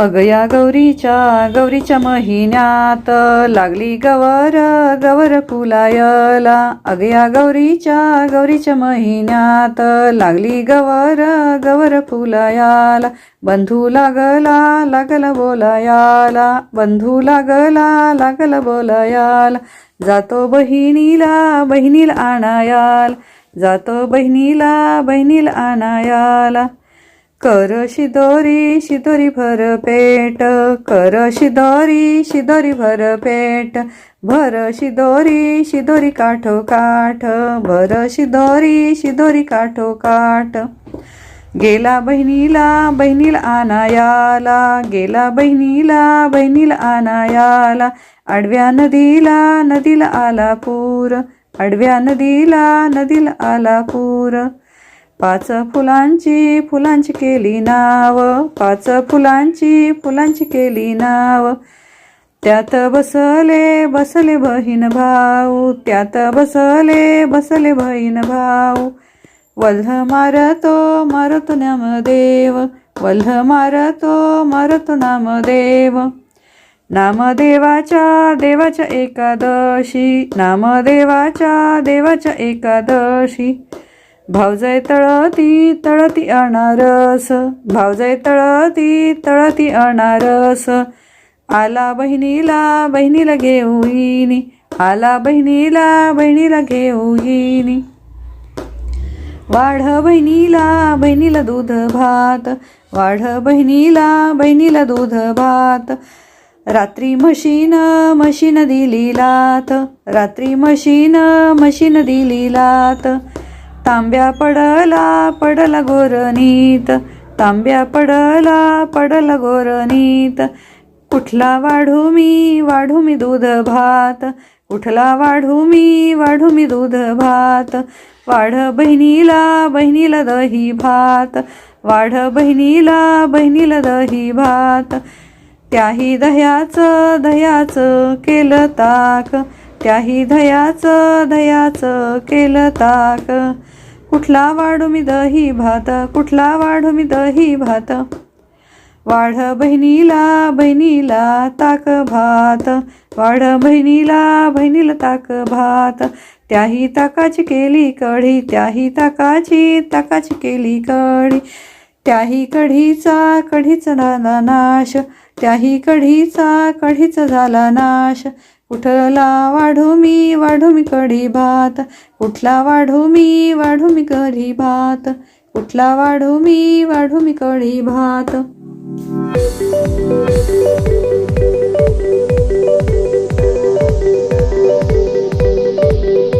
अगया गौरीच्या गौरीच्या महिन्यात. लागली गवर गवर फुलायला. अगया गौरीच्या गौरीच्या महिन्यात. लागली गवर गवर फुलायाला. बंधू लागला लागला बोलायाला. बंधू लागला लागला बोलायाला. जातो बहिणीला बहिणीला आणायाल. जातो बहिणीला बहिणीला आणायाला. कर शिदोरी शिदोरी भर पेट. कर शिदोरी शिदोरी भर पेट. भर शिदोरी शिदोरी काठो काठ. भर शिदोरी शिदोरी काठो काठ. गेला बहिणीला बहिणीला आणायाला. गेला बहिणीला बहिणीला आणायाला. आडव्या नदीला नदीला आला पूर आडव्या नदीला नदीला आला पूर पाच फुलांची फुलांची केली नाव. पाच फुलांची फुलांची केली नाव. त्यात बसले बसले बहीण भाऊ. त्यात बसले बसले बहीण भाऊ. वल्ह मारतो मारतो नामदेव वल्ह मारतो मारतो नामदेव नामदेवाच्या देवाच्या एकादशी. नामदेवाच्या देवाच्या एकादशी. भावजय तळती तळती अनारस. भावजय तळती तळती अनारस. आला बहिणीला बहिणीला घेऊईनी आला बहिणीला बहिणीला घेऊईनी वाढ बहिणीला बहिणीला दूध भात. वाढ बहिणीला बहिणीला दूध भात. रात्री मशीन मशीन दिली लात. रात्री मशीन मशीन दिली लात. तांब्या पडला पडला गोरणीत तांब्या पडला पडला गोरणीत कुठला वाढू मी वाढू मी दूध भात. कुठला वाढू मी वाढू मी दूध भात. वाढ बहिणीला बहिणीला दही भात. वाढ बहिणीला बहिणीला दही भात. त्याही दह्याचं दह्याचं केलं ताक. त्याही दह्याचं दह्याचं केलं ताक. कुठला वाढू मी दही भात कुठला वाढू मी दही भात? वाढ बहिणीला बहिणीला ताक भात. वाढ बहिणीला बहिणीला ताक भात. त्याही ताकाची केली कढी त्याही ताकाची ताकाची केली कढी. त्याही कढीचा कढीचा झाला नाश. त्याही कढीचा कढीचा झाला नाश. कुठला वाढू मी वाढू मी कढी भात. कुठला वाढू मी वाढू मी कढी भात. कुठला वाढू मी वाढू मी कढी भात.